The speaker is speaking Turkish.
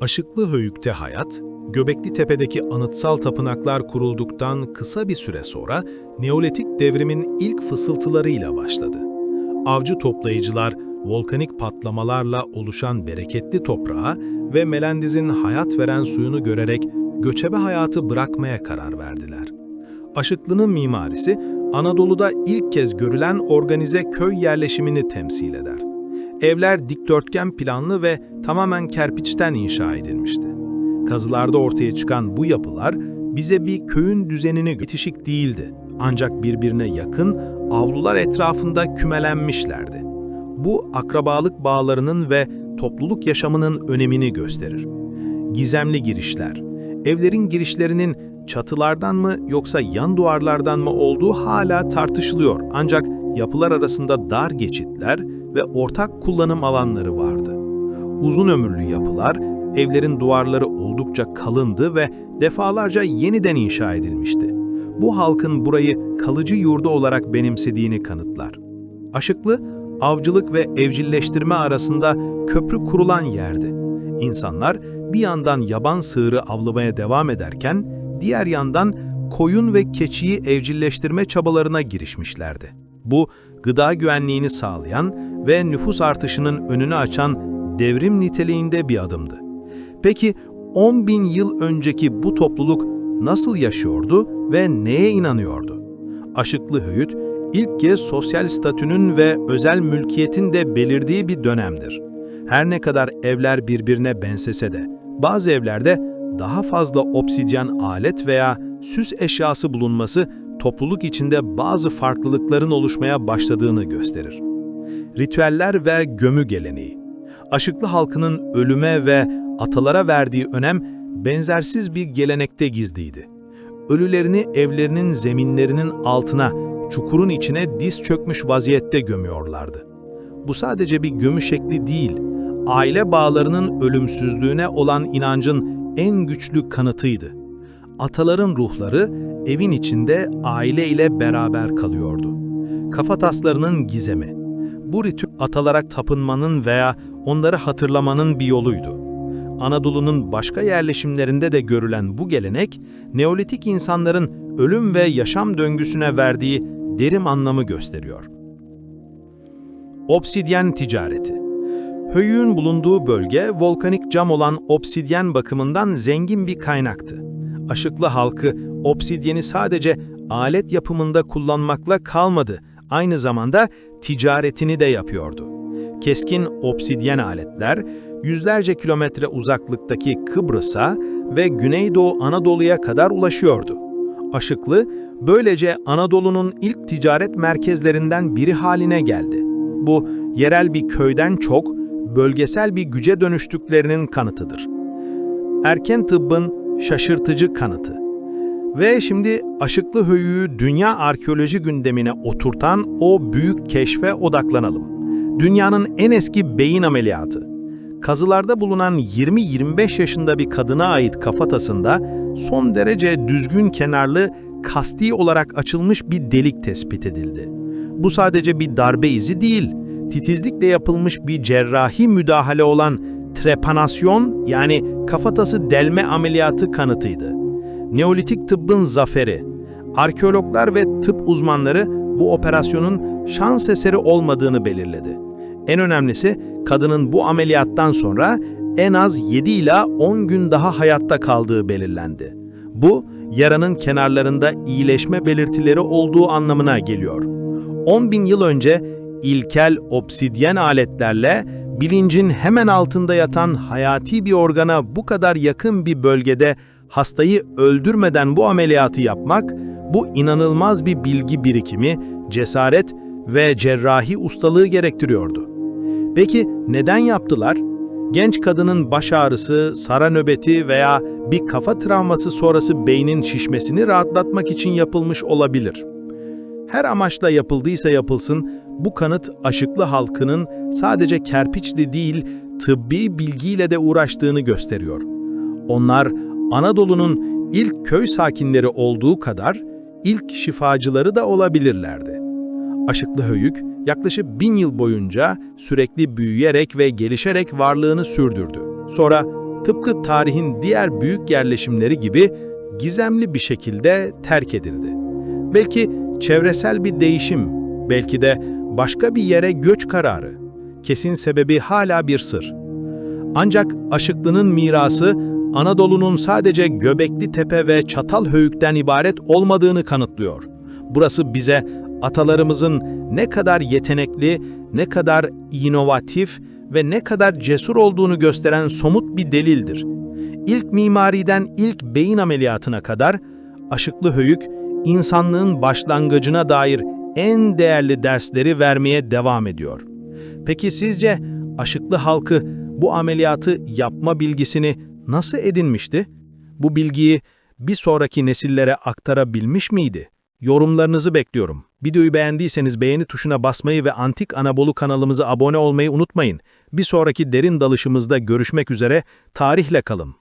Aşıklı Höyük'te hayat, Göbekli Tepe'deki anıtsal tapınaklar kurulduktan kısa bir süre sonra Neolitik devrimin ilk fısıltılarıyla başladı. Avcı toplayıcılar, volkanik patlamalarla oluşan bereketli toprağa ve Melendiz'in hayat veren suyunu görerek göçebe hayatı bırakmaya karar verdiler. Aşıklı'nın mimarisi, Anadolu'da ilk kez görülen organize köy yerleşimini temsil eder. Evler dikdörtgen planlı ve tamamen kerpiçten inşa edilmişti. Kazılarda ortaya çıkan bu yapılar bize bir köyün düzenini bitişik değildi. Ancak birbirine yakın avlular etrafında kümelenmişlerdi. Bu akrabalık bağlarının ve topluluk yaşamının önemini gösterir. Gizemli girişler, evlerin girişlerinin çatılardan mı yoksa yan duvarlardan mı olduğu hala tartışılıyor. Ancak yapılar arasında dar geçitler ve ortak kullanım alanları vardı. Uzun ömürlü yapılar, evlerin duvarları oldukça kalındı ve defalarca yeniden inşa edilmişti. Bu halkın burayı kalıcı yurdu olarak benimsediğini kanıtlar. Aşıklı, avcılık ve evcilleştirme arasında köprü kurulan yerdi. İnsanlar bir yandan yaban sığırı avlamaya devam ederken, diğer yandan koyun ve keçiyi evcilleştirme çabalarına girişmişlerdi. Bu, gıda güvenliğini sağlayan ve nüfus artışının önünü açan devrim niteliğinde bir adımdı. Peki 10 bin yıl önceki bu topluluk nasıl yaşıyordu ve neye inanıyordu? Aşıklı Höyüt, ilk kez sosyal statünün ve özel mülkiyetin de belirdiği bir dönemdir. Her ne kadar evler birbirine bensese de, bazı evlerde daha fazla obsidyen alet veya süs eşyası bulunması topluluk içinde bazı farklılıkların oluşmaya başladığını gösterir. Ritüeller ve gömü geleneği. Aşıklı halkının ölüme ve atalara verdiği önem benzersiz bir gelenekte gizliydi. Ölülerini evlerinin zeminlerinin altına, çukurun içine diz çökmüş vaziyette gömüyorlardı. Bu sadece bir gömü şekli değil, aile bağlarının ölümsüzlüğüne olan inancın en güçlü kanıtıydı. Ataların ruhları evin içinde aile ile beraber kalıyordu. Kafataslarının gizemi. Bu ritüel atalara tapınmanın veya onları hatırlamanın bir yoluydu. Anadolu'nun başka yerleşimlerinde de görülen bu gelenek, Neolitik insanların ölüm ve yaşam döngüsüne verdiği derin anlamı gösteriyor. Obsidyen ticareti Höyük'ün bulunduğu bölge, volkanik cam olan obsidyen bakımından zengin bir kaynaktı. Aşıklı halkı, obsidyeni sadece alet yapımında kullanmakla kalmadı, aynı zamanda ticaretini de yapıyordu. Keskin obsidyen aletler, yüzlerce kilometre uzaklıktaki Kıbrıs'a ve Güneydoğu Anadolu'ya kadar ulaşıyordu. Aşıklı, böylece Anadolu'nun ilk ticaret merkezlerinden biri haline geldi. Bu, yerel bir köyden çok, bölgesel bir güce dönüştüklerinin kanıtıdır. Erken tıbbın şaşırtıcı kanıtı. Ve şimdi Aşıklı Höyük'ü dünya arkeoloji gündemine oturtan o büyük keşfe odaklanalım. Dünyanın en eski beyin ameliyatı. Kazılarda bulunan 20-25 yaşında bir kadına ait kafatasında son derece düzgün kenarlı, kasti olarak açılmış bir delik tespit edildi. Bu sadece bir darbe izi değil, titizlikle yapılmış bir cerrahi müdahale olan trepanasyon yani kafatası delme ameliyatı kanıtıydı. Neolitik tıbbın zaferi. Arkeologlar ve tıp uzmanları bu operasyonun şans eseri olmadığını belirledi. En önemlisi kadının bu ameliyattan sonra en az 7 ila 10 gün daha hayatta kaldığı belirlendi. Bu, yaranın kenarlarında iyileşme belirtileri olduğu anlamına geliyor. 10 bin yıl önce ilkel obsidyen aletlerle bilincin hemen altında yatan hayati bir organa bu kadar yakın bir bölgede hastayı öldürmeden bu ameliyatı yapmak, bu inanılmaz bir bilgi birikimi, cesaret ve cerrahi ustalığı gerektiriyordu. Peki neden yaptılar? Genç kadının baş ağrısı, sara nöbeti veya bir kafa travması sonrası beynin şişmesini rahatlatmak için yapılmış olabilir. Her amaçla yapıldıysa yapılsın, bu kanıt aşıklı halkının sadece kerpiçli değil, tıbbi bilgiyle de uğraştığını gösteriyor. Onlar Anadolu'nun ilk köy sakinleri olduğu kadar ilk şifacıları da olabilirlerdi. Aşıklı Höyük yaklaşık bin yıl boyunca sürekli büyüyerek ve gelişerek varlığını sürdürdü. Sonra tıpkı tarihin diğer büyük yerleşimleri gibi gizemli bir şekilde terk edildi. Belki çevresel bir değişim, belki de başka bir yere göç kararı. Kesin sebebi hala bir sır. Ancak Aşıklı'nın mirası Anadolu'nun sadece Göbekli Tepe ve Çatalhöyük'ten ibaret olmadığını kanıtlıyor. Burası bize atalarımızın ne kadar yetenekli, ne kadar inovatif ve ne kadar cesur olduğunu gösteren somut bir delildir. İlk mimariden ilk beyin ameliyatına kadar Aşıklı Höyük, insanlığın başlangıcına dair en değerli dersleri vermeye devam ediyor. Peki sizce Aşıklı halkı bu ameliyatı yapma bilgisini nasıl edinmişti? Bu bilgiyi bir sonraki nesillere aktarabilmiş miydi? Yorumlarınızı bekliyorum. Videoyu beğendiyseniz beğeni tuşuna basmayı ve Antik Anabolu kanalımıza abone olmayı unutmayın. Bir sonraki derin dalışımızda görüşmek üzere, tarihle kalın.